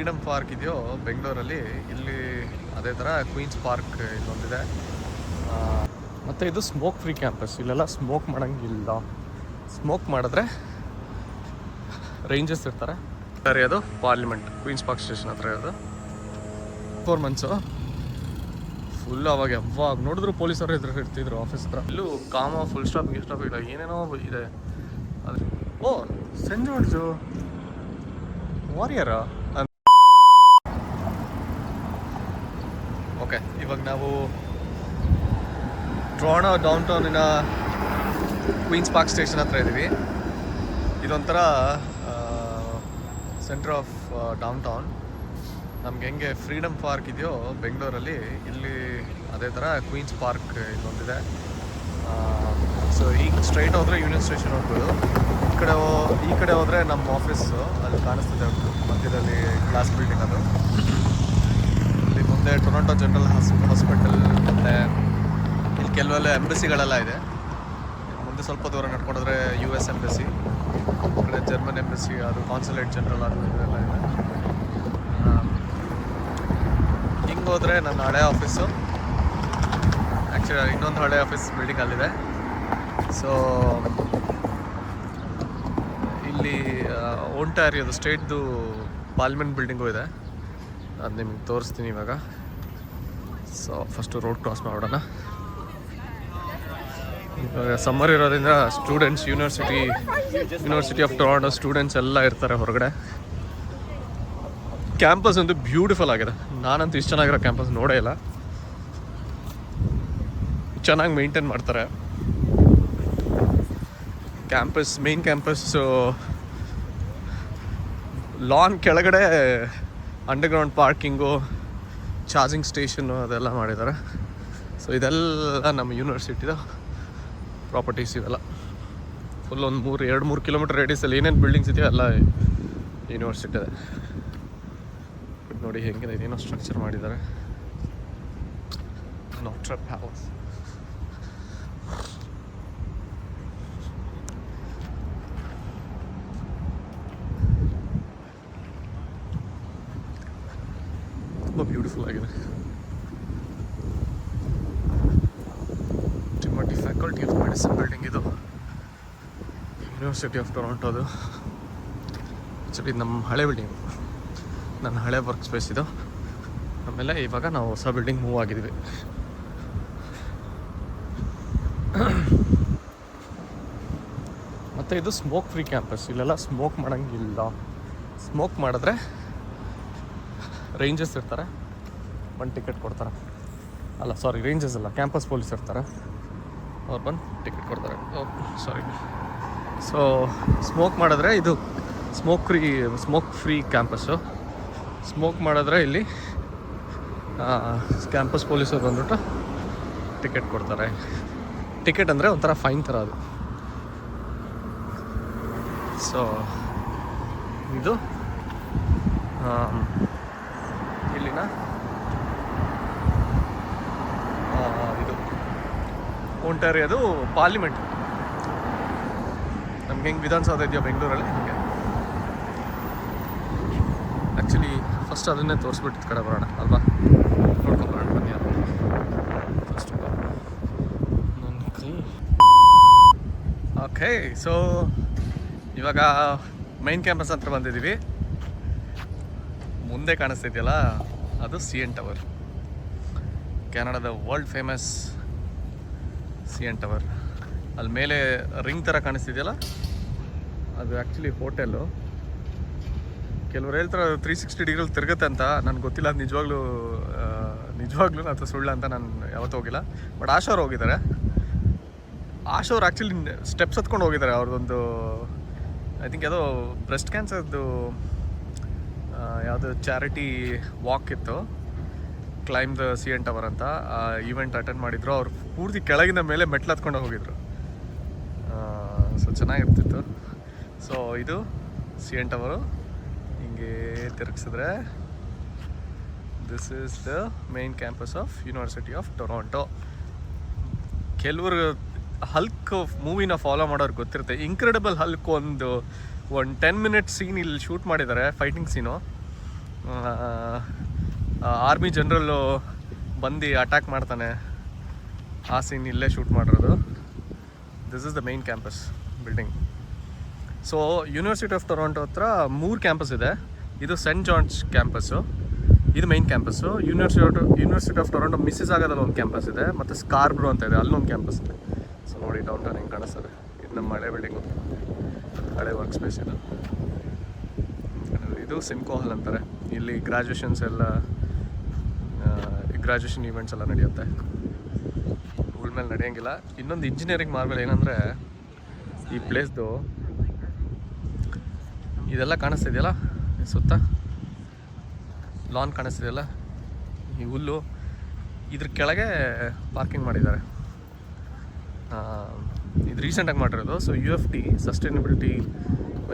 Freedom park ಇದೆಯೋ ಬೆಂಗಳೂರಲ್ಲಿ, ಇಲ್ಲಿ ಅದೇ ಥರ ಕ್ವೀನ್ಸ್ ಪಾರ್ಕ್ ಇಲ್ಲೊಂದಿದೆ ಮತ್ತು ಇದು ಸ್ಮೋಕ್ ಫ್ರೀ ಕ್ಯಾಂಪಸ್ ಇಲ್ಲೆಲ್ಲ ಸ್ಮೋಕ್ ಮಾಡೋಂಗಿಲ್ಲ. ಸ್ಮೋಕ್ ಮಾಡಿದ್ರೆ ರೇಂಜಸ್ ಇರ್ತಾರೆ. ಸರಿ, ಅದು ಪಾರ್ಲಿಮೆಂಟ್ ಕ್ವೀನ್ಸ್ ಪಾರ್ಕ್ ಸ್ಟೇಷನ್ ಹತ್ರ ಇರೋದು. ಫೋರ್ ಮಂತ್ಸು ಫುಲ್ ಅವಾಗ ಯಾವಾಗ ನೋಡಿದ್ರು ಪೊಲೀಸರು ಇದ್ರ ಇರ್ತಿದ್ರು ಆಫೀಸ್ ಹತ್ರ. ಇಲ್ಲೂ ಕಾಮ ಫುಲ್ ಸ್ಟಾಪ್ ಗಿ ಸ್ಟಾಪ್ ಇಲ್ಲ. ಏನೇನೋ ಇದೆ. ಅದು ಓ ಸೆಂಜು ವಾರಿಯರ ಓಕೆ, ಇವಾಗ ನಾವು ಟ್ರೋಣೋ ಡೌನ್ ಟೌನಿನ ಕ್ವೀನ್ಸ್ ಪಾರ್ಕ್ ಸ್ಟೇಷನ್ ಹತ್ರ ಇದ್ದೀವಿ ಇದೊಂಥರ ಸೆಂಟ್ರ್ ಆಫ್ ಡೌನ್ ಟೌನ್ ನಮ್ಗೆ ಹೆಂಗೆ ಫ್ರೀಡಮ್ ಪಾರ್ಕ್ ಇದೆಯೋ, ಬೆಂಗಳೂರಲ್ಲಿ ಇಲ್ಲಿ ಅದೇ ಥರ ಕ್ವೀನ್ಸ್ ಪಾರ್ಕ್ ಇಲ್ಲೊಂದಿದೆ ಸೊ ಈಗ ಸ್ಟ್ರೈಟ್ ಹೋದರೆ ಯೂನಿಯನ್ ಸ್ಟೇಷನ್ ಹೋಗ್ಬೋದು. ಈ ಕಡೆ ಈ ಕಡೆ ಹೋದರೆ ನಮ್ಮ ಆಫೀಸು ಅಲ್ಲಿ ಕಾಣಿಸ್ತಿದೆ ಮಧ್ಯದಲ್ಲಿ ಗ್ಲಾಸ್ ಬಿಲ್ಡಿಂಗ್ ಅದು. ಮುಂದೆ ಟೊರೊಂಟೊ ಜನರಲ್ ಹಾಸ್ಪಿಟಲ್ ಮತ್ತು ಇಲ್ಲಿ ಕೆಲವೆಲ್ಲ ಎಂಬಸಿಗಳೆಲ್ಲ ಇದೆ. ಮುಂದೆ ಸ್ವಲ್ಪ ದೂರ ನಡ್ಕೊಂಡೋದ್ರೆ ಯು ಎಸ್ ಎಂಬಸಿ ಕಡೆ ಜರ್ಮನ್ ಎಂಬಸಿ ಅದು ಕಾನ್ಸುಲೇಟ್ ಜನರಲ್ ಅದು ಇದೆಲ್ಲ ಇದೆ. ಹಿಂಗೆ ಹೋದರೆ ನನ್ನ ಹಳೆ ಆಫೀಸು ಆ್ಯಕ್ಚುಲಿ ಇನ್ನೊಂದು ಹಳೆ ಆಫೀಸ್ ಬಿಲ್ಡಿಂಗ್ ಅಲ್ಲಿದೆ. ಸೊ ಇಲ್ಲಿ ಓಂಟಾರಿಯೋದು ಸ್ಟೇಟ್ದು ಪಾರ್ಲಿಮೆಂಟ್ ಬಿಲ್ಡಿಂಗು ಇದೆ. ಅದು ನಿಮಗೆ ತೋರಿಸ್ತೀನಿ ಇವಾಗ. ಸೊ ಫಸ್ಟು ರೋಡ್ ಕ್ರಾಸ್ ಮಾಡೋಣ. ಇವಾಗ ಸಮ್ಮರ್ ಇರೋದ್ರಿಂದ students university university of Toronto students ಎಲ್ಲ ಇರ್ತಾರೆ ಹೊರಗಡೆ. ಕ್ಯಾಂಪಸ್ ಒಂದು ಬ್ಯೂಟಿಫುಲ್ ಆಗಿದೆ. ನಾನಂತೂ ಇಷ್ಟು ಚೆನ್ನಾಗಿರೋ ಕ್ಯಾಂಪಸ್ ನೋಡೇ ಇಲ್ಲ. ಚೆನ್ನಾಗಿ ಮೇಂಟೈನ್ ಮಾಡ್ತಾರೆ. ಕ್ಯಾಂಪಸ್ ಮೇನ್ ಕ್ಯಾಂಪಸ್ಸು ಲಾನ್ ಕೆಳಗಡೆ ಅಂಡರ್ಗ್ರೌಂಡ್ ಪಾರ್ಕಿಂಗು ಚಾರ್ಜಿಂಗ್ ಸ್ಟೇಷನ್ನು ಅದೆಲ್ಲ ಮಾಡಿದ್ದಾರೆ. ಸೊ ಇದೆಲ್ಲ ನಮ್ಮ ಯೂನಿವರ್ಸಿಟಿದ ಪ್ರಾಪರ್ಟೀಸ್ ಇವೆಲ್ಲ. ಫುಲ್ ಒಂದು ಮೂರು, ಎರಡು ಮೂರು ಕಿಲೋಮೀಟರ್ ರೇಡಿಯಸಲ್ಲಿ ಏನೇನು ಬಿಲ್ಡಿಂಗ್ಸ್ ಇದೆಯೋ ಎಲ್ಲ ಯೂನಿವರ್ಸಿಟಿ ನೋಡಿ ಹೆಂಗಿದೆ, ಇದೇನೋ ಸ್ಟ್ರಕ್ಚರ್ ಮಾಡಿದ್ದಾರೆ. ನಾಟ್ರ ಪ್ಯಾಲೇಸ್ ತುಂಬ ಬ್ಯೂಟಿಫುಲ್ ಆಗಿದೆ. ಟಿಮಟಿ ಫ್ಯಾಕಲ್ಟಿ ಆಫ್ ಮೆಡಿಸಿನ್ ಬಿಲ್ಡಿಂಗ್ ಇದು. ಯೂನಿವರ್ಸಿಟಿ ಆಫ್ ಟೊರೊಂಟೋದು ಆ್ಯಕ್ಚುಲಿ ನಮ್ಮ ಹಳೆ ಬಿಲ್ಡಿಂಗ್ ನನ್ನ ಹಳೆ ವರ್ಕ್ ಸ್ಪೇಸ್ ಇದು. ಆಮೇಲೆ ಇವಾಗ ನಾವು ಹೊಸ ಬಿಲ್ಡಿಂಗ್ ಮೂವ್ ಆಗಿದ್ದೀವಿ ಮತ್ತು ಇದು ಸ್ಮೋಕ್ ಫ್ರೀ ಕ್ಯಾಂಪಸ್ ಇಲ್ಲೆಲ್ಲ ಸ್ಮೋಕ್ ಮಾಡೋಂಗಿಲ್ಲ. ಸ್ಮೋಕ್ ಮಾಡಿದ್ರೆ ರೇಂಜಸ್ ಇರ್ತಾರೆ. ಒಂದು ಟಿಕೆಟ್ ಕೊಡ್ತಾರೆ. ಅಲ್ಲ ಸಾರಿ ರೇಂಜಸ್ ಅಲ್ಲ ಕ್ಯಾಂಪಸ್ ಪೊಲೀಸ್ ಇರ್ತಾರೆ. ಅವ್ರು ಬಂದು ಟಿಕೆಟ್ ಕೊಡ್ತಾರೆ. ಸಾರಿ ಸೊ ಸ್ಮೋಕ್ ಮಾಡಿದ್ರೆ ಇದು smoke free smoke free campus smoke ಮಾಡಿದ್ರೆ ಇಲ್ಲಿ ಕ್ಯಾಂಪಸ್ ಪೊಲೀಸರು ಬಂದ್ಬಿಟ್ಟು ಟಿಕೆಟ್ ಕೊಡ್ತಾರೆ. ಟಿಕೆಟ್ ಅಂದರೆ ಒಂಥರ ಫೈನ್ ಥರ ಅದು. ಸೊ ಇದು ಇದು. ಕೋಂಟಾರಿ ಅದು ಪಾರ್ಲಿಮೆಂಟ್ ನಮ್ಗೆ ಹೆಂಗೆ ವಿಧಾನಸೌಧ ಇದೆಯೋ ಬೆಂಗಳೂರಲ್ಲಿ? ಹಂಗೆ. ಆ್ಯಕ್ಚುಲಿ ಫಸ್ಟ್ ಅದನ್ನೇ ತೋರಿಸ್ಬಿಟ್ಟು ಕಡೆ ಬರೋಣ ಅಲ್ವಾ? ನೋಡ್ಕೊಂಬರೋಣ ಬನ್ನಿ ಫಸ್ಟ್ ಓಕೆ ಸೊ ಇವಾಗ ಮೈನ್ ಕ್ಯಾಂಪಸ್ ಹತ್ರ ಬಂದಿದ್ದೀವಿ ಮುಂದೆ ಕಾಣಿಸ್ತಿದೆಯಲ್ಲ? ಅದು ಸಿ ಎನ್ ಟವರ್. ಕೆನಡಾದ world famous C N tower. ಅಲ್ಲಿ ಮೇಲೆ ರಿಂಗ್ ಥರ ಕಾಣಿಸ್ತಿದೆಯಲ್ಲ? ಅದು ಆ್ಯಕ್ಚುಲಿ ಹೋಟೆಲ್ಲು ಕೆಲವರು ಹೇಳ್ತಾರೆ ತ್ರೀ ಸಿಕ್ಸ್ಟಿ ಡಿಗ್ರಿಲಿ ತಿರುಗುತ್ತೆ ಅಂತ. ನನಗೆ ಗೊತ್ತಿಲ್ಲ, ಅದು ನಿಜವಾಗ್ಲೂ ನಿಜವಾಗ್ಲೂ ಅಥವಾ ಸುಳ್ಳು ಅಂತ ನಾನು ಯಾವತ್ತೂ ಹೋಗಿಲ್ಲ. ಬಟ್ ಆಶೋರು ಹೋಗಿದ್ದಾರೆ. ಆಶೋರು ಆ್ಯಕ್ಚುಲಿ ಸ್ಟೆಪ್ಸ್ ಹತ್ಕೊಂಡು ಹೋಗಿದ್ದಾರೆ ಅವ್ರದ್ದೊಂದು ಐ ಥಿಂಕ್ ಯಾವುದೋ ಬ್ರೆಸ್ಟ್ ಕ್ಯಾನ್ಸರ್ದು ಯಾವುದೋ ಚಾರಿಟಿ ವಾಕ್ ಇತ್ತು. Climb the C N tower ಅಂತ. ಆ ಈವೆಂಟ್ ಅಟೆಂಡ್ ಮಾಡಿದ್ರು. ಅವ್ರು ಪೂರ್ತಿ ಕೆಳಗಿನ ಮೇಲೆ ಮೆಟ್ಲು ಹತ್ಕೊಂಡು ಹೋಗಿದ್ರು. ಸೊ ಚೆನ್ನಾಗಿರ್ತಿತ್ತು. ಸೊ ಇದು ಸಿ ಎನ್ ಟವರು ಹಿಂಗೆ ತಿರುಗಿಸಿದ್ರೆ this is the main campus of university of Toronto ಕೆಲವರು ಹಲ್ಕ್ ಮೂವಿನ ಫಾಲೋ ಮಾಡೋರು ಗೊತ್ತಿರುತ್ತೆ. ಇನ್ಕ್ರೆಡಿಬಲ್ ಹಲ್ಕ್ ಒಂದು ಒಂದು ಟೆನ್ ಮಿನಿಟ್ಸ್ ಸೀನ್ ಇಲ್ಲಿ ಶೂಟ್ ಮಾಡಿದ್ದಾರೆ ಫೈಟಿಂಗ್ ಸೀನು ಆರ್ಮಿ ಜನರಲ್ಲು ಬಂದು ಅಟ್ಯಾಕ್ ಮಾಡ್ತಾನೆ ಆ ಸೀನ್ ಇಲ್ಲೇ ಶೂಟ್ ಮಾಡಿರೋದು this is the main campus building so university of Toronto ಹತ್ರ ಮೂರು ಕ್ಯಾಂಪಸ್ ಇದೆ ಇದು ಸೆಂಟ್ ಜಾನ್ಸ್ ಕ್ಯಾಂಪಸ್ಸು ಇದು main campus university of university of Toronto Mrs ಆಗೋದ್ರಲ್ಲಿ ಒಂದು ಕ್ಯಾಂಪಸ್ ಇದೆ ಮತ್ತು ಸ್ಕಾರ್ಬ್ರೋ ಅಂತ ಇದೆ ಅಲ್ಲೊಂದು ಕ್ಯಾಂಪಸ್ ಇದೆ ಸೊ ನೋಡಿ ಡೌನ್ ಟೌನ್ ಹೆಂಗೆ ಕಾಣಿಸ್ತದೆ ಇದು ನಮ್ಮ ಹಳೆ ಬಿಲ್ಡಿಂಗು ಹಳೆ ವರ್ಕ್ ಸ್ಪೇಸ್ ಇದು ಇದು ಸಿಮ್ಕೋ ಹಾಲ್ ಅಂತಾರೆ ಇಲ್ಲಿ ಗ್ರ್ಯಾಜುಯೇಷನ್ಸ್ ಎಲ್ಲ ಗ್ರ್ಯಾಜುಯೇಷನ್ ಈವೆಂಟ್ಸ್ ಎಲ್ಲ ನಡೆಯುತ್ತೆ. ಮೇಲೆ ನಡೆಯೋಂಗಿಲ್ಲ. ಇನ್ನೊಂದು ಇಂಜಿನಿಯರಿಂಗ್ ಮಾರ್ಬಲ್ ಏನಂದರೆ, ಈ ಪ್ಲೇಸ್ದು ಇದೆಲ್ಲ ಕಾಣಿಸ್ತಿದೆಯಲ್ಲ? ಸುತ್ತ? ಲಾನ್ ಕಾಣಿಸ್ತಿದೆಯಲ್ಲ? ಈ ಹುಲ್ಲು? ಇದ್ರ ಕೆಳಗೆ ಪಾರ್ಕಿಂಗ್ ಮಾಡಿದ್ದಾರೆ. ಇದು ರೀಸೆಂಟಾಗಿ ಮಾಡಿರೋದು. So U of T sustainability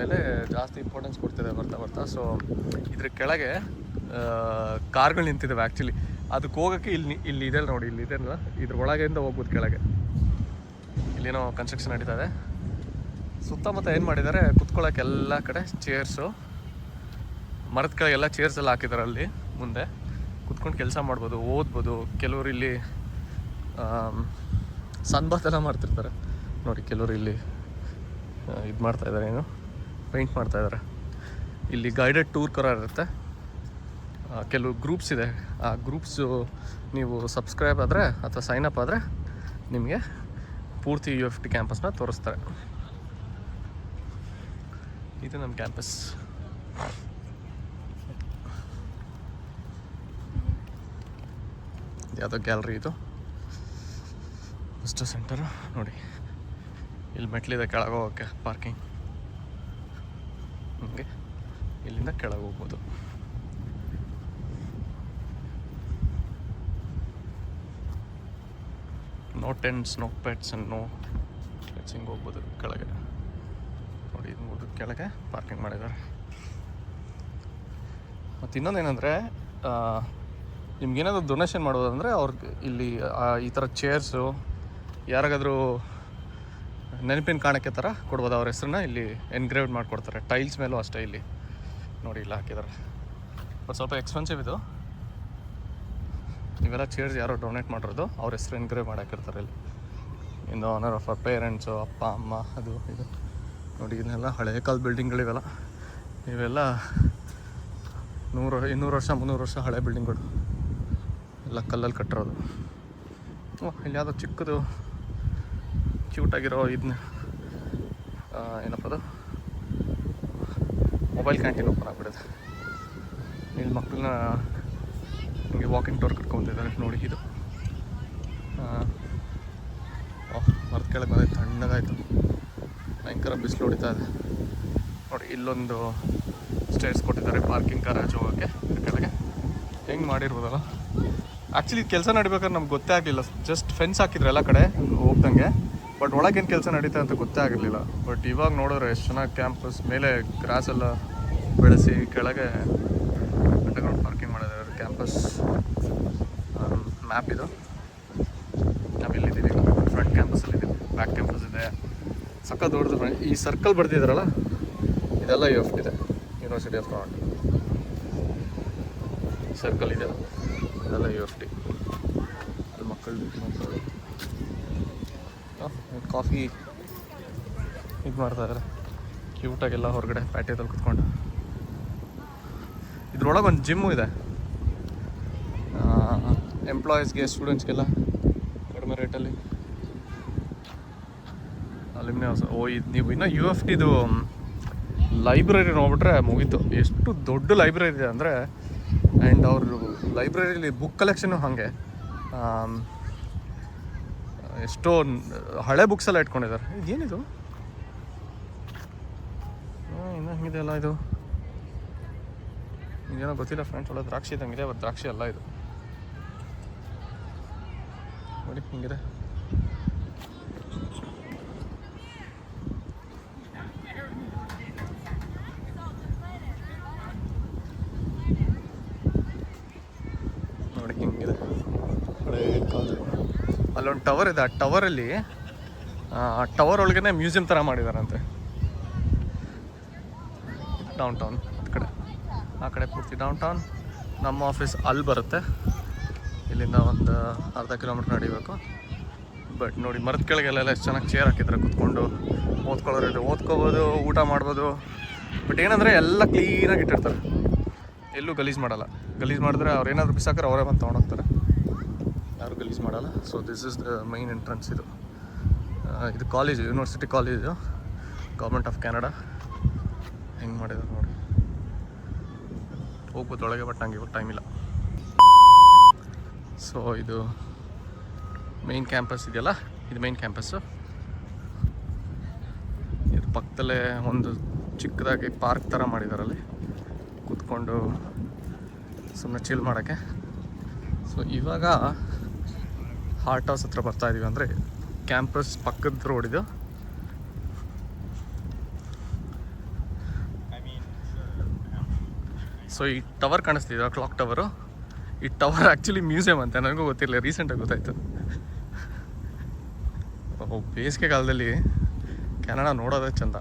ಮೇಲೆ ಜಾಸ್ತಿ ಇಂಪಾರ್ಟೆನ್ಸ್ ಕೊಡ್ತಿದೆ ಬರ್ತಾ ಬರ್ತಾ. ಸೊ ಇದ್ರ ಕೆಳಗೆ ಕಾರ್ಗಳು ನಿಂತಿದ್ದಾವೆ ಆ್ಯಕ್ಚುಲಿ ಅದಕ್ಕೆ ಹೋಗೋಕ್ಕೆ ಇಲ್ಲಿ ಇಲ್ಲಿ ಇದೆ ನೋಡಿ, ಇಲ್ಲಿ ಇದೆ ಇದ್ರ ಒಳಗಿಂದ ಹೋಗ್ಬೋದು ಕೆಳಗೆ. ಇಲ್ಲೇನೋ ಕನ್ಸ್ಟ್ರಕ್ಷನ್ ನಡೀತಾ ಇದೆ. ಸುತ್ತಮುತ್ತ ಏನು ಮಾಡಿದ್ದಾರೆ ಕುತ್ಕೊಳ್ಳೋಕೆ ಎಲ್ಲ ಕಡೆ ಚೇರ್ಸು ಮರದ ಕೆಳಗೆಲ್ಲ ಚೇರ್ಸ್ ಎಲ್ಲ ಹಾಕಿದ್ದಾರೆ ಅಲ್ಲಿ, ಮುಂದೆ. ಕುತ್ಕೊಂಡು ಕೆಲಸ ಮಾಡ್ಬೋದು, ಓದ್ಬೋದು. ಕೆಲವರು ಇಲ್ಲಿ ಸನ್ಬಾತ್ ಎಲ್ಲ ಮಾಡ್ತಿರ್ತಾರೆ. ನೋಡಿ, ಕೆಲವರು ಇಲ್ಲಿ ಇದು ಮಾಡ್ತಾ ಇದ್ದಾರೆ ಏನು. ಪೇಂಟ್ ಮಾಡ್ತಾ ಇದ್ದಾರೆ ಇಲ್ಲಿ ಗೈಡೆಡ್ ಟೂರ್ ಕರ ಇರುತ್ತೆ. ಕೆಲವು ಗ್ರೂಪ್ಸ್ ಇದೆ. ಆ ಗ್ರೂಪ್ಸು ನೀವು ಸಬ್ಸ್ಕ್ರೈಬ್ ಆದರೆ ಅಥವಾ ಸೈನ್ ಅಪ್ ಆದರೆ ನಿಮಗೆ ಪೂರ್ತಿ ಯು ಎಫ್ ಟಿ ಕ್ಯಾಂಪಸ್ನ ತೋರಿಸ್ತಾರೆ. ಇದು ನಮ್ಮ ಕ್ಯಾಂಪಸ್ ಯಾವುದೋ ಗ್ಯಾಲ್ರಿ ಇದು. ವಿಸ್ಟರ್ ಸೆಂಟರು ನೋಡಿ. ಇಲ್ಲಿ ಮೆಟ್ಲಿದೆ ಕೆಳಗೆ ಹೋಗೋಕ್ಕೆ ಪಾರ್ಕಿಂಗ್ ಹಂಗೆ ಇಲ್ಲಿಂದ ಕೆಳಗೆ ಹೋಗ್ಬೋದು. No tents no and no ಹಿಂಗೆ ಹೋಗ್ಬೋದು ಕೆಳಗೆ. ನೋಡಿ, ಇದು ಕೆಳಗೆ ಪಾರ್ಕಿಂಗ್ ಮಾಡಿದ್ದಾರೆ. ಮತ್ತು ಇನ್ನೊಂದೇನೆಂದರೆ ನಿಮ್ಗೇನಾದರೂ ಡೊನೇಷನ್ ಮಾಡೋದಂದರೆ ಅವ್ರಿಗೆ ಇಲ್ಲಿ ಈ ಥರ ಚೇರ್ಸು ಯಾರಿಗಾದ್ರೂ ನೆನಪಿನ ಕಾಣಕ್ಕೆ ಥರ ಕೊಡ್ಬೋದು. ಅವ್ರ ಹೆಸ್ರನ್ನ ಇಲ್ಲಿ ಎನ್ಗ್ರೇವ್ ಮಾಡಿಕೊಡ್ತಾರೆ. ಟೈಲ್ಸ್ ಮೇಲೂ ಅಷ್ಟೇ ಇಲ್ಲಿ. ನೋಡಿ ಇಲ್ಲ ಹಾಕಿದ್ದಾರೆ. ಬಟ್ ಸ್ವಲ್ಪ ಎಕ್ಸ್ಪೆನ್ಸಿವ್ ಇದು. ಇವೆಲ್ಲ ಚೇರ್ಸ್ ಯಾರೋ ಡೊನೇಟ್ ಮಾಡಿರೋದು. ಅವ್ರ ಹೆಸ್ರು ಎನ್ಗ್ರೇವ್ ಮಾಡಾಕಿರ್ತಾರೆ ಇಲ್ಲಿ. In honour of our parents ಅಪ್ಪ, ಅಮ್ಮ, ಅದು, ಇದು. ನೋಡಿ, ಇದನ್ನೆಲ್ಲ ಹಳೆಯ ಕಾಲದ ಬಿಲ್ಡಿಂಗ್ಗಳಿವೆಲ್ಲ ಇವೆಲ್ಲ ನೂರು, ಇನ್ನೂರು ವರ್ಷ, ಮುನ್ನೂರು ವರ್ಷ ಹಳೆ ಬಿಲ್ಡಿಂಗ್ಗಳು ಎಲ್ಲ ಕಲ್ಲಲ್ಲಿ ಕಟ್ಟಿರೋದು. ಇಲ್ಲಿ ಯಾವುದೋ ಚಿಕ್ಕದು ಕ್ಯೂಟಾಗಿರೋ ಇದನ್ನ ಏನಪ್ಪ ಅದು? ಮೊಬೈಲ್ ಕ್ಯಾಂಟೀನ್ ಓಪನ್ ಆಗಿಬಿಡುತ್ತೆ ಇಲ್ಲಿ ಮಕ್ಕಳನ್ನ ಹಿಂಗೆ ವಾಕಿಂಗ್ ಟೋರ್ ಕಟ್ಕೊತಿದ್ದಾರೆ ನೋಡಿ ಇದು. ಮರದ ಕೆಳಗೆ ಬಂದೈತೆ, ತಣ್ಣಗಾಯಿತು. ಭಯಂಕರ ಬಿಸಿಲು ಹೊಡಿತಾ ಇದೆ. ನೋಡಿ, ಇಲ್ಲೊಂದು ಸ್ಟೇರ್ಸ್ ಕೊಟ್ಟಿದ್ದಾರೆ ಪಾರ್ಕಿಂಗ್ ಕರಾಜ್ ಹೋಗೋಕ್ಕೆ ಕೆಳಗೆ. ಹೆಂಗೆ ಮಾಡಿರ್ಬೋದಲ್ಲ? ಆ್ಯಕ್ಚುಲಿ ಕೆಲಸ ನಡಿಬೇಕಾದ್ರೆ ನಮ್ಗೆ ಗೊತ್ತೇ ಆಗಲಿಲ್ಲ. ಜಸ್ಟ್ ಫೆನ್ಸ್ ಹಾಕಿದ್ರು ಎಲ್ಲ ಕಡೆ, ಹೋಗ್ದಂಗೆ. ಬಟ್ ಒಳಗೇನು ಕೆಲಸ ನಡೀತಾ ಅಂತ ಗೊತ್ತೇ ಆಗಿರಲಿಲ್ಲ. ಬಟ್ ಇವಾಗ ನೋಡಿದ್ರೆ ಎಷ್ಟು ಚೆನ್ನಾಗಿ ಕ್ಯಾಂಪಸ್ ಮೇಲೆ ಗ್ರಾಸ್ ಎಲ್ಲ ಬೆಳೆಸಿ ಕೆಳಗೆ ಅಂಡರ್ಗ್ರೌಂಡ್ ಪಾರ್ಕಿಂಗ್ ಮಾಡಿದ್ದಾರೆ ಕ್ಯಾಂಪಸ್ ಮ್ಯಾಪ್ ಇದು. ನಾವಿಲ್ಲಿದ್ದೀವಿ ಫ್ರಂಟ್ ಕ್ಯಾಂಪಸಲ್ಲಿ ಇದ್ದೀವಿ ಬ್ಯಾಕ್ ಕ್ಯಾಂಪಸ್ ಇದೆ. ಸಕ್ಕ ದೊಡ್ಡದು ಈ ಸರ್ಕಲ್ ಬರ್ತಿದ್ದಾರಲ್ಲ ಇದೆಲ್ಲ ಯು ಎಫ್ ಇದೆ. ಯೂನಿವರ್ಸಿಟಿ ಆಫ್ ಕಾಂಟ್ ಸರ್ಕಲ್ ಇದೆ. ಇದೆಲ್ಲ ಯು ಎಫ್ ಟಿ ಅಲ್ಲಿ ಮಕ್ಕಳು ಮಕ್ಕಳು ಕಾಫಿ ಇದು ಮಾಡ್ತಾ ಇದ್ದಾರೆ ಕ್ಯೂಟಾಗೆಲ್ಲ ಹೊರಗಡೆ ಪ್ಯಾಟೇದಲ್ಲಿ ಕುತ್ಕೊಂಡು. ಇದ್ರೊಳಗೆ ಒಂದು ಜಿಮ್ಮು ಇದೆ. ಎಂಪ್ಲಾಯೀಸ್ಗೆ ಸ್ಟೂಡೆಂಟ್ಸ್ಗೆಲ್ಲ ಕಡಿಮೆ ರೇಟಲ್ಲಿ ಅಲ್ಯೂಮಿನಿಯಂ ಓ, ಇದು ನೀವು ಇನ್ನೂ ಯು ಎಫ್ ಟಿದು ಲೈಬ್ರರಿ ನೋಡ್ಬಿಟ್ರೆ ಮುಗೀತು. ಎಷ್ಟು ದೊಡ್ಡ ಲೈಬ್ರರಿ ಇದೆ ಅಂದರೆ ಆ್ಯಂಡ್ ಅವರು ಲೈಬ್ರರಿಲಿ ಬುಕ್ ಕಲೆಕ್ಷನು ಹಾಗೆ. ಎಷ್ಟೋ ಹಳೆ ಬುಕ್ಸ್ ಎಲ್ಲ ಇಟ್ಕೊಂಡಿದ್ದಾರೆ. ಹಾಂ, ಇನ್ನೂ ಹಿಂಗಿದೆ ಅಲ್ಲ ಇದು? ಏನೋ ಗೊತ್ತಿಲ್ಲ ಫ್ರೆಂಡ್ಸ್ ಒಳ್ಳೆ ದ್ರಾಕ್ಷಿ ಇದ್ದಂಗಿದೆ ಬಟ್ ದ್ರಾಕ್ಷಿ ಅಲ್ಲ ಇದು. ನೋಡಿ ಹಿಂಗಿದೆ ನೋಡಿ ಹಿಂಗಿದೆ ಹಳೆ ಕಾಲದ್ದು. ಅಲ್ಲೊಂದು ಟವರ್ ಇದೆ. ಆ ಟವರಲ್ಲಿ ಆ ಟವರ್ ಒಳಗೇನೆ ಮ್ಯೂಸಿಯಂ ಥರ ಮಾಡಿದಾರಂತೆ. ಡೌನ್ ಟೌನ್ ಕಡೆ. ಆ ಕಡೆ ಪೂರ್ತಿ ಡೌನ್ ಟೌನ್ ನಮ್ಮ ಆಫೀಸ್ ಅಲ್ಲಿ ಬರುತ್ತೆ. ಇಲ್ಲಿಂದ ಒಂದು ಅರ್ಧ ಕಿಲೋಮೀಟ್ರ್ ನಡಿಬೇಕು. ಬಟ್ ನೋಡಿ, ಮರದ ಕೆಳಗೆಲ್ಲ ಎಷ್ಟು ಚೆನ್ನಾಗಿ ಚೇರ್ ಹಾಕಿದ್ರೆ, ಕೂತ್ಕೊಂಡು ಓದ್ಕೊಳ್ಳೋರು ಇದೆ ಓದ್ಕೋಬೋದು, ಊಟ ಮಾಡ್ಬೋದು. ಬಟ್ ಏನಂದರೆ ಎಲ್ಲ ಕ್ಲೀನಾಗಿ ಇಟ್ಟಿರ್ತಾರೆ. ಎಲ್ಲೂ ಗಲೀಜು ಮಾಡಲ್ಲ. ಗಲೀಜು ಮಾಡಿದ್ರೆ ಅವ್ರು ಏನಾದರೂ ಬಿಸಾಕ್ರೆ ಅವರೇ ಬಂದು ತೊಗೊಂಡೋಗ್ತಾರೆ ಯಾರು ಗಲೀಜು ಮಾಡಲ್ಲ. So this is the main entrance ಇದು. ಇದು college university college government of Canada ಹೆಂಗೆ ಮಾಡಿದ್ರು ನೋಡಿ. ಹೋಗ್ಬೋದು ಒಳಗೆ ಬಟ್ ನಂಗೆ ಇವಾಗ ಟೈಮ್ ಇಲ್ಲ. ಸೊ ಇದು ಮೈನ್ ಕ್ಯಾಂಪಸ್ ಇದೆಯಲ್ಲ? ಇದು ಮೈನ್ ಕ್ಯಾಂಪಸ್ಸು ಇದು ಪಕ್ಕದಲ್ಲೇ ಒಂದು ಚಿಕ್ಕದಾಗಿ ಪಾರ್ಕ್ ಥರ ಮಾಡಿದಾರಲ್ಲಿ ಕೂತ್ಕೊಂಡು ಸುಮ್ಮನೆ ಚಿಲ್ ಮಾಡೋಕ್ಕೆ. ಸೊ ಇವಾಗ ಹಾರ್ಟ್ ಹೌಸ್ ಹತ್ರ ಬರ್ತಾ ಇದೀವಿ ಅಂದರೆ ಕ್ಯಾಂಪಸ್ ಪಕ್ಕದ ರೋಡ್ ಇದು. ಸೊ ಈ ಟವರ್ ಕಾಣಿಸ್ತಿದೆ ಕ್ಲಾಕ್ ಟವರು ಈ ಟವರ್ ಆ್ಯಕ್ಚುಲಿ ಮ್ಯೂಸಿಯಂ ಅಂತ, ನನಗೂ ಗೊತ್ತಿರಲಿಲ್ಲ ರೀಸೆಂಟಾಗಿ ಗೊತ್ತಾಯ್ತು. ಬೇಸಿಗೆಗಾಲದಲ್ಲಿ ಬೇಸಿಗೆ ಕಾಲದಲ್ಲಿ ಕೆನಡಾ ನೋಡೋದೇ ಚಂದ.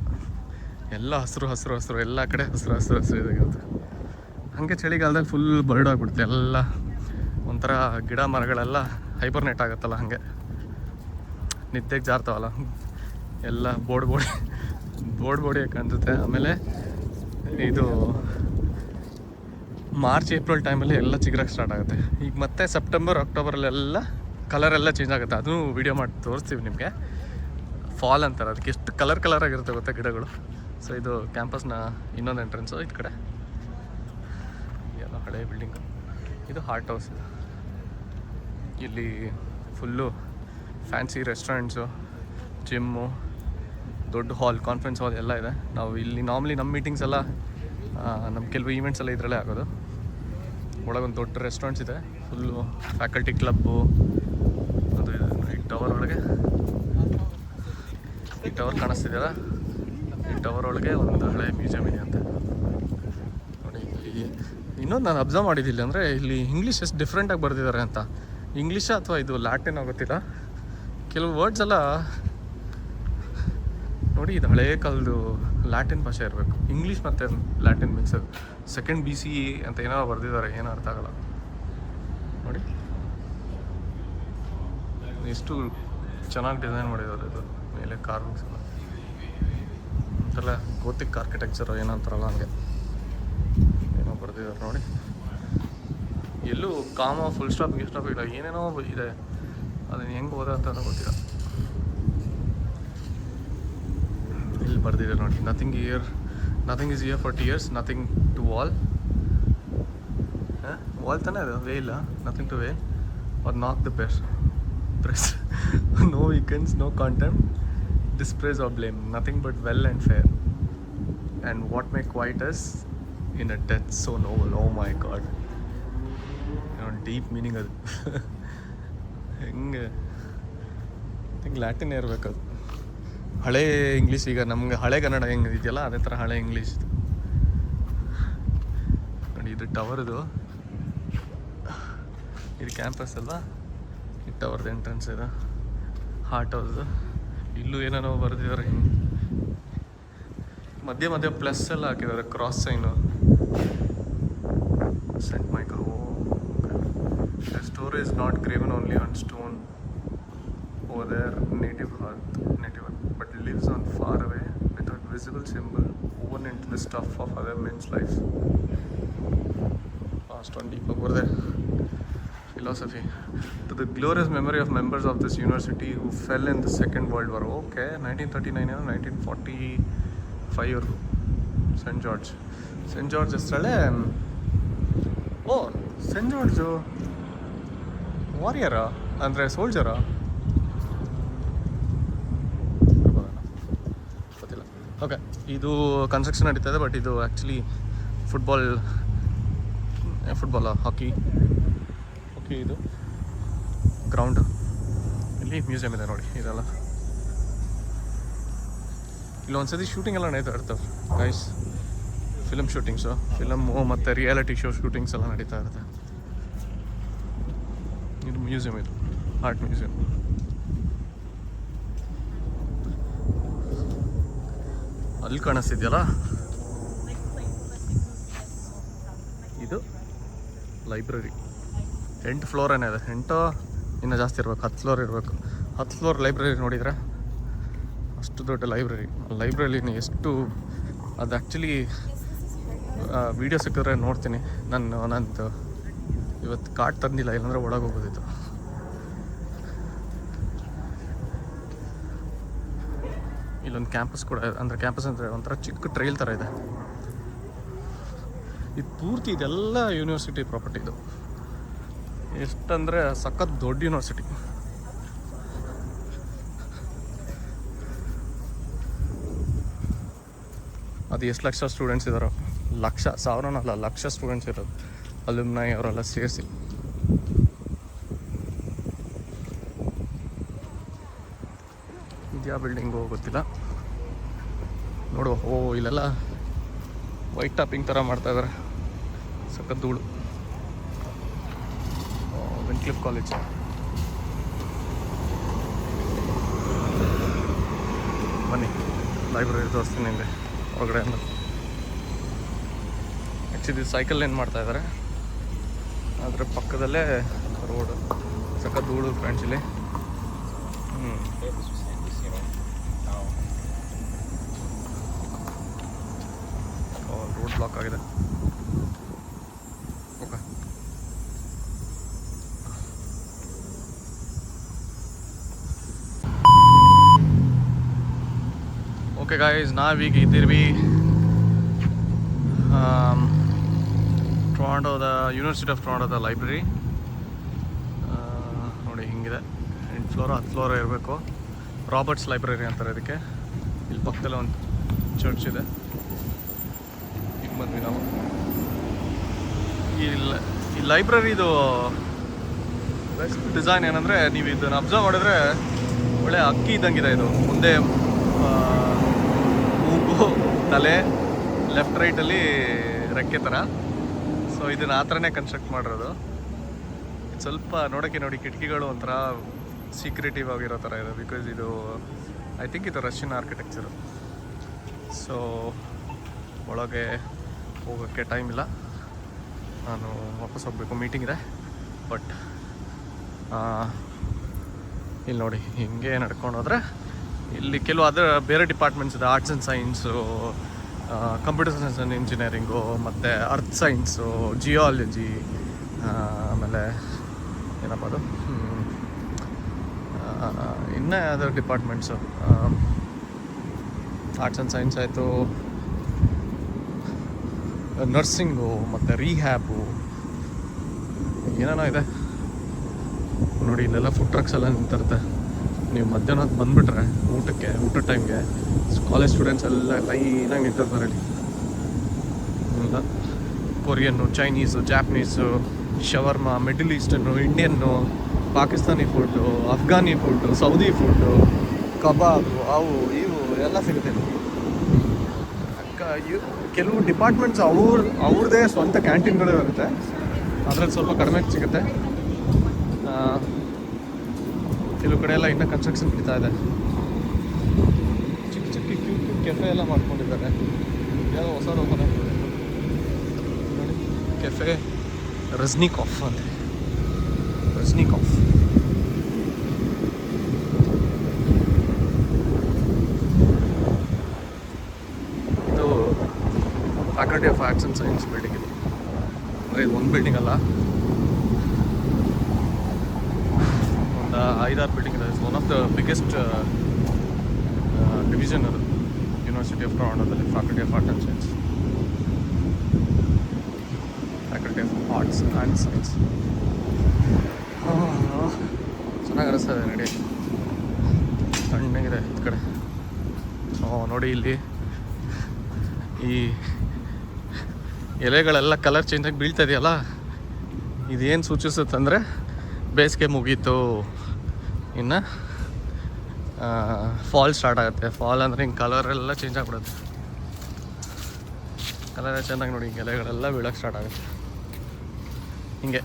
ಎಲ್ಲ ಹಸಿರು ಹಸಿರು ಹಸಿರು, ಎಲ್ಲ ಕಡೆ ಹಸಿರು ಹಸಿರು ಹಸಿರು ಇದಾಗಿರುತ್ತೆ ಹಾಗೆ ಚಳಿಗಾಲದಲ್ಲಿ ಫುಲ್ ಬರ್ಡ್ ಆಗಿಬಿಡುತ್ತೆ, ಎಲ್ಲ. ಒಂಥರ ಗಿಡ ಮರಗಳೆಲ್ಲ ಹೈಬರ್ನೇಟ್ ಆಗುತ್ತಲ್ಲ ಹಾಗೆ. ನಿದ್ದೆಗೆ ಜಾರ್ತಾವಲ್ಲ. ಎಲ್ಲ ಬೋರ್ಡ್ ಬೋಡಿ ಬೋರ್ಡ್ ಬೋಡಿ ಕಾಣಿಸುತ್ತೆ ಆಮೇಲೆ ಇದು ಮಾರ್ಚ್, ಏಪ್ರಿಲ್ ಟೈಮಲ್ಲಿ ಎಲ್ಲ ಚಿಗುರಕ್ಕೆ ಸ್ಟಾರ್ಟ್ ಆಗುತ್ತೆ. ಈಗ ಮತ್ತೆ ಸೆಪ್ಟೆಂಬರ್, ಅಕ್ಟೋಬರಲ್ಲೆಲ್ಲ ಎಲ್ಲ ಚೇಂಜ್ ಆಗುತ್ತೆ. ಅದು ವಿಡಿಯೋ ಮಾಡಿ ತೋರಿಸ್ತೀವಿ ನಿಮಗೆ. ಫಾಲ್ ಅಂತಾರೆ. ಅದಕ್ಕೆ ಎಷ್ಟು ಕಲರ್ ಕಲರ್ ಆಗಿರುತ್ತೆ ಗೊತ್ತಾ ಗಿಡಗಳು. ಸೊ ಇದು ಕ್ಯಾಂಪಸ್ನ ಇನ್ನೊಂದು ಎಂಟ್ರೆನ್ಸು ಇದು ಕಡೆ. ಎಲ್ಲ ಹಳೆ ಬಿಲ್ಡಿಂಗು ಇದು ಹಾರ್ಟ್ ಹೌಸ್ ಇದು. ಇಲ್ಲಿ ಫುಲ್ಲು ಫ್ಯಾನ್ಸಿ ರೆಸ್ಟೋರೆಂಟ್ಸು ಜಿಮ್ಮು ದೊಡ್ಡ ಹಾಲ್ ಕಾನ್ಫರೆನ್ಸ್ ಹಾಲ್ ಎಲ್ಲ ಇದೆ. ನಾವು ಇಲ್ಲಿ ನಾರ್ಮಲಿ ನಮ್ಮ ಮೀಟಿಂಗ್ಸ್ ಎಲ್ಲ ನಮ್ಮ ಕೆಲವು ಈವೆಂಟ್ಸ್ ಎಲ್ಲ ಇದರಲ್ಲೇ ಆಗೋದು. ಒಳಗೊಂದು ದೊಡ್ಡ ರೆಸ್ಟೋರೆಂಟ್ಸ್ ಇದೆ. ಫುಲ್ಲು ಫ್ಯಾಕಲ್ಟಿ ಕ್ಲಬ್ಬು ಅದು ಇದೆ ಈ ಟವರ್ ಒಳಗೆ. ಈ ಟವರ್ ಕಾಣಿಸ್ತಿದೆಯಲ್ಲ? ಈ ಟವರ್ ಒಳಗೆ ಒಂದು ಹಳೆ ಮ್ಯೂಸಿಯಂ ಇದೆ ಅಂತ. ನೋಡಿ ಇನ್ನೊಂದು ನಾನು ಅಬ್ಸರ್ವ್ ಮಾಡಿದ್ದಿಲ್ಲ ಅಂದರೆ ಇಲ್ಲಿ ಇಂಗ್ಲೀಷ್ ಎಷ್ಟು ಡಿಫ್ರೆಂಟಾಗಿ ಬರೆದಿದ್ದಾರೆ ಅಂತ. ಇಂಗ್ಲೀಷ ಅಥವಾ ಇದು ಲ್ಯಾಟಿನ್ ಗೊತ್ತಿಲ್ಲ? ಕೆಲವು ವರ್ಡ್ಸ್ ಎಲ್ಲ ನೋಡಿ, ಇದು ಹಳೆಯ ಕಾಲದ್ದು ಲ್ಯಾಟಿನ್ ಭಾಷೆ ಇರಬೇಕು. ಇಂಗ್ಲೀಷ್ ಮತ್ತು Latin mix second B C ಅಂತ ಏನೋ ಬರೆದಿದ್ದಾರೆ, ಏನೋ ಅರ್ಥ ಆಗಲ್ಲ. ನೋಡಿ. ಎಷ್ಟು ಚೆನ್ನಾಗಿ ಡಿಸೈನ್ ಮಾಡಿದ್ದಾರೆ ಇದು. ಮೇಲೆ ಕಾರ್ವಿಂಗ್ಸ್ ಎಲ್ಲ. ಅಂತೆಲ್ಲ ಗೋತಿಕ್ ಆರ್ಕಿಟೆಕ್ಚರ್ ಏನೋ ಅಂತಾರಲ್ಲ ಹಂಗೆ. ಏನೋ ಬರೆದಿದ್ದಾರೆ ನೋಡಿ. ಎಲ್ಲೂ ಕಾಮ ಫುಲ್ ಸ್ಟಾಪ್ ಗಿಲ್ ಸ್ಟಾಪ್ ಇಲ್ಲ. ಏನೇನೋ ಇದೆ. ಅದನ್ನ ಹೆಂಗೆ ಓದ ಅಂತ ಗೊತ್ತಿಲ್ಲ. ಇಲ್ಲಿ ಬರ್ದಿದೆ ನೋಡಿ nothing year nothing is year for years nothing to wall wall ತಾನೇ ಅದು? ವೇ ಇಲ್ಲ. Nothing to way or knock the best press no weekends no content dispraise or blame nothing but well and fair and what may quite us in a death so no low my god deep meaning ಅದು. ಹೆಂಗೆ? Think Latin ಇರಬೇಕದು ಹಳೆ English ಈಗ ನಮ್ಗೆ ಹಳೆ ಕನ್ನಡ ಹೆಂಗೆ ಇದೆಯಲ್ಲ, ಅದೇ ಥರ ಹಳೆ ಇಂಗ್ಲೀಷ್ ನೋಡಿ, ಇದು ಟವರ್ದು ಇದು. ಕ್ಯಾಂಪಸ್ ಅಲ್ಲ ಈ ಟವರ್ದು ಎಂಟ್ರೆನ್ಸ್ ಇದು. ಹಾಟ್ ಹೌಸ್ ಇಲ್ಲೂ ಏನೇನೋ ಬರೆದಿದ್ದಾರೆ ಮಧ್ಯೆ ಮಧ್ಯೆ ಪ್ಲಸ್ ಎಲ್ಲ ಹಾಕಿದ್ದಾರೆ cross sign St Michael The story is not graven only on stone over their native earth, native earth, but lives on far away without visible symbol woven into the stuff of other men's lives. Past on deep over there. Philosophy. To the glorious memory of members of this university who fell in the Second World War. Okay, 1939 ಏನೋ 1945 ಅವ್ರು scent George scent George ಹೆಸರಲ್ಲೇ ಓ scent George ವಾರಿಯರಾ? ಅಂದರೆ ಸೋಲ್ಜರಾ? ಗೊತ್ತಿಲ್ಲ. Okay ಇದು construction ನಡೀತಾ ಇದೆ but ಇದು ಆ್ಯಕ್ಚುಲಿ ಫುಟ್ಬಾಲ್ ಫುಟ್ಬಾಲ ಹಾಕಿ ಹಾಕಿ ಇದು. ಗ್ರೌಂಡ್ ಇಲ್ಲಿ ಮ್ಯೂಸಿಯಂ ಇದೆ ನೋಡಿ, ಇದೆಲ್ಲ. ಇಲ್ಲಿ, ಒಂದ್ಸತಿ ಶೂಟಿಂಗ್ ಎಲ್ಲ ನಡೀತಾ ಇರ್ತವೆ ಗೈಸ್ ಫಿಲಮ್ ಶೂಟಿಂಗ್ಸು ಫಿಲಮ್ಮು ಮತ್ತು ರಿಯಾಲಿಟಿ ಶೋ ಶೂಟಿಂಗ್ಸ್ ಎಲ್ಲ ನಡೀತಾ ಇರುತ್ತೆ. ಇದು ಮ್ಯೂಸಿಯಂ ಇದು, ಆರ್ಟ್ ಮ್ಯೂಸಿಯಂ. ಅಲ್ಲಿ ಕಾಣಿಸ್ತಿದ್ಯಲ್ಲ? ಇದು ಲೈಬ್ರರಿ. ಎಂಟು ಫ್ಲೋರ್ ಏನಿದೆ ಎಂಟು ಇನ್ನೂ ಜಾಸ್ತಿ ಇರಬೇಕು, ಹತ್ತು ಫ್ಲೋರ್ ಇರಬೇಕು. ಹತ್ತು ಫ್ಲೋರ್ ಲೈಬ್ರರಿ ನೋಡಿದರೆ ಅಷ್ಟು ದೊಡ್ಡ ಲೈಬ್ರರಿ. ಲೈಬ್ರರಿ ಎಷ್ಟು ಅದು ಆ್ಯಕ್ಚುಲಿ ವೀಡಿಯೋ ಸಿಕ್ಕಿದ್ರೆ ನೋಡ್ತೀನಿ. ನಾನು ನಂದು ಇವತ್ತು ಕಾಟ್ ತಂದಿಲ್ಲ, ಇಲ್ಲಾಂದ್ರೆ ಒಳಗೆ ಹೋಗೋದಿತ್ತು. ಇಲ್ಲೊಂದು ಕ್ಯಾಂಪಸ್ ಕೂಡ, ಅಂದರೆ ಕ್ಯಾಂಪಸ್ ಅಂದರೆ ಒಂಥರ ಚಿಕ್ಕ ಟ್ರೈಲ್ ಥರ ಇದೆ. ಇದು ಪೂರ್ತಿ ಇದೆಲ್ಲ ಯೂನಿವರ್ಸಿಟಿ ಪ್ರಾಪರ್ಟಿ ಇದು. ಎಷ್ಟಂದರೆ ಸಖತ್ ದೊಡ್ಡ ಯೂನಿವರ್ಸಿಟಿ ಅದು ಎಷ್ಟು ಲಕ್ಷ ಸ್ಟೂಡೆಂಟ್ಸ್ ಇದ್ದಾರೋ ಲಕ್ಷ, ಸಾವಿರನಲ್ಲ, ಲಕ್ಷ ಸ್ಟೂಡೆಂಟ್ಸ್ ಇರೋದು. ಅಲ್ಯೂಮ್ನೈ ಅವರೆಲ್ಲ ಸೇರಿಸಿ ಇದ್ಯಾ ಬಿಲ್ಡಿಂಗು ಗೊತ್ತಿಲ್ಲ ನೋಡುವ. ಓ, ಇಲ್ಲೆಲ್ಲ ವೈಟ್ ಟಾಪಿಂಗ್ ಥರ ಮಾಡ್ತಾ ಇದ್ದಾರೆ ಸಖತ್ ಧೂಳು. ವಿನ್ಕ್ಲಿಫ್ ಕಾಲೇಜ್ ಬನ್ನಿ. ಲೈಬ್ರರಿ ತೋರಿಸ್ತೀನಿ ನಿಮಗೆ ಹೊರಗಡೆ ಅಂದ್ರೆ. ಆ್ಯಕ್ಚುಲಿ ಸೈಕಲ್ ಏನು ಮಾಡ್ತಾ ಇದ್ದಾರೆ ಅದರ ಪಕ್ಕದಲ್ಲೇ ರೋಡ್ ಸಖತ್ ಧೂಳು ಫ್ರೆಂಡ್ಸ್ ಇಲ್ಲಿ. ಹ್ಞೂ ರೋಡ್ ಬ್ಲಾಕ್ ಆಗಿದೆ. ಓಕೆ ಓಕೆ ಗಾಯ್ಸ್ ನಾವೀಗ ಇದ್ದೀವಿ ಟೊರಾಂಟೋದ ಯೂನಿವರ್ಸಿಟಿ ಆಫ್ ಟೊರಾಂಟೋದ ಲೈಬ್ರರಿ ನೋಡಿ ಹಿಂಗಿದೆ. ಎಂಟು ಫ್ಲೋರ್ ಹತ್ತು ಫ್ಲೋರ್ ಇರಬೇಕು. ರಾಬರ್ಟ್ಸ್ ಲೈಬ್ರರಿ ಅಂತಾರೆ ಇದಕ್ಕೆ. ಇಲ್ಲಿ ಪಕ್ಕದಲ್ಲೇ ಒಂದು ಚರ್ಚ್ ಇದೆ. ಇಲ್ಲಿ ಬಂದ್ವಿ ನಾವು. ಈ ಈ ಲೈಬ್ರರಿದು ಬೆಸ್ಟ್ ಡಿಸೈನ್ ಏನಂದರೆ ನೀವು ಇದನ್ನು ಅಬ್ಸರ್ವ್ ಮಾಡಿದ್ರೆ ಒಳ್ಳೆ ಅಕ್ಕಿ ಇದ್ದಂಗಿದೆ ಇದು ಮುಂದೆ ಮೂಗು, ತಲೆ ಲೆಫ್ಟ್ ರೈಟಲ್ಲಿ ರೆಕ್ಕೆ ಥರ ಸೊ ಇದನ್ನು ಆ ಥರನೇ ಕನ್ಸ್ಟ್ರಕ್ಟ್ ಮಾಡಿರೋದು. ಸ್ವಲ್ಪ ನೋಡೋಕ್ಕೆ ನೋಡಿ ಕಿಟಕಿಗಳು ಒಂಥರ ಸೀಕ್ರೆಟಿವ್ ಆಗಿರೋ ಥರ ಇದೆ ಬಿಕಾಸ್ ಇದು ಐ ಥಿಂಕ್ ಇದು ರಷ್ಯನ್ ಆರ್ಕಿಟೆಕ್ಚರು ಸೊ ಒಳಗೆ ಹೋಗೋಕ್ಕೆ ಟೈಮ್ ಇಲ್ಲ. ನಾನು ವಾಪಸ್ ಹೋಗಬೇಕು. ಮೀಟಿಂಗ್ ಇದೆ. ಬಟ್ ಇಲ್ಲಿ ನೋಡಿ, ಹಿಂಗೆ ನಡ್ಕೊಂಡು ಹೋದರೆ ಇಲ್ಲಿ ಕೆಲವು ಅದರ ಬೇರೆ ಡಿಪಾರ್ಟ್ಮೆಂಟ್ಸ್ ಇದೆ arts and science computer science and engineering ಮತ್ತು ಅರ್ತ್ ಸೈನ್ಸು ಜಿಯಾಲಜಿ ಆಮೇಲೆ ಏನಪ್ಪ ಅದು ಇನ್ನೂ ಯಾವುದೋ ಡಿಪಾರ್ಟ್ಮೆಂಟ್ಸು ಆರ್ಟ್ಸ್ ಆ್ಯಂಡ್ ಸೈನ್ಸ್ ಆಯಿತು. ನರ್ಸಿಂಗು ಮತ್ತು ರೀಹ್ಯಾಬು ಏನೇನೋ ಇದೆ. ನೋಡಿ, ಇಲ್ಲೆಲ್ಲ ಫುಡ್ ಟ್ರಕ್ಸ್ ಎಲ್ಲ ನಿಂತಿರುತ್ತೆ. ನೀವು ಮಧ್ಯಾಹ್ನ ಹೊತ್ತು ಬಂದುಬಿಟ್ರೆ ಊಟಕ್ಕೆ ಊಟ ಟೈಮ್ಗೆ ಕಾಲೇಜ್ ಸ್ಟೂಡೆಂಟ್ಸ್ ಎಲ್ಲ ಲೈನಾಗಿ ನಿಂತಿರ್ತಾರೆ ಇಲ್ಲಿ ಹೌದಾ? Korean Chinese Japanese shawarma middle eastern Indian Pakistani food Afghani food Saudi food kebab ಅವು ಇವು ಎಲ್ಲ ಸಿಗುತ್ತೆ. ಅಕ್ಕ ಕೆಲವು ಡಿಪಾರ್ಟ್ಮೆಂಟ್ಸ್ ಅವ್ರ ಅವ್ರದ್ದೇ ಸ್ವಂತ ಕ್ಯಾಂಟೀನ್ಗಳು ಇರುತ್ತೆ. ಅದ್ರಲ್ಲಿ ಸ್ವಲ್ಪ ಕಡಿಮೆ ಸಿಗುತ್ತೆ ಆ, ಕೆಲವು ಕಡೆ ಎಲ್ಲ ಇನ್ನೂ ಕನ್ಸ್ಟ್ರಕ್ಷನ್ ನಡೀತಾ ಇದೆ. ಚಿಕ್ಕ ಚಿಕ್ಕ ಕ್ಯೂ ಕ್ಯೂ ಕೆಫೆ ಎಲ್ಲ ಮಾಡ್ಕೊಂಡಿದ್ದಾರೆ. ಯಾವುದೋ ಹೊಸ ಓಪನ್ ಆಗ್ತದೆ ಕೆಫೆ ರಜ್ನಿ ಕಾಫ್ ಅಂತ. ರಜ್ನಿ ಕಾಫ್ ಇದು faculty of arts and science building ಇದು. ಅಂದರೆ ಇದು ಒಂದು ಬಿಲ್ಡಿಂಗ್ ಅಲ್ಲ ಒಂದು ಐದಾರು ಬಿಲ್ಡಿಂಗ್ ಇದೆ. One of the biggest division ಅದು. University of ಟೊರಾಂಡೋದಲ್ಲಿ faculty of art and science faculty of arts and science ಚೆನ್ನಾಗಿ ಸರ್, ನಡಿ. ತಣ್ಣಗಿದೆ ಈ ಕಡೆ. ನೋಡಿ ಇಲ್ಲಿ. ಈ ಎಲೆಗಳೆಲ್ಲ ಕಲರ್ ಚೇಂಜಾಗಿ ಬೀಳ್ತಾ ಇದೆಯಲ್ಲ? ಇದೇನು ಸೂಚಿಸುತ್ತಂದರೆ, ಬೇಸಿಗೆ ಮುಗೀತು. ಇನ್ನು ಫಾಲ್ ಸ್ಟಾರ್ಟ್ ಆಗುತ್ತೆ. ಫಾಲ್ ಅಂದರೆ ಹಿಂಗೆ ಕಲರೆಲ್ಲ ಚೇಂಜ್ ಆಗಿಬಿಡುತ್ತೆ. ಕಲರ್ ಚೆನ್ನಾಗಿ ನೋಡಿ, ಹಿಂಗೆ ಎಲೆಗಳೆಲ್ಲ ಬೀಳಕ್ಕೆ ಸ್ಟಾರ್ಟ್ ಆಗುತ್ತೆ. ಹಿಂಗೆ.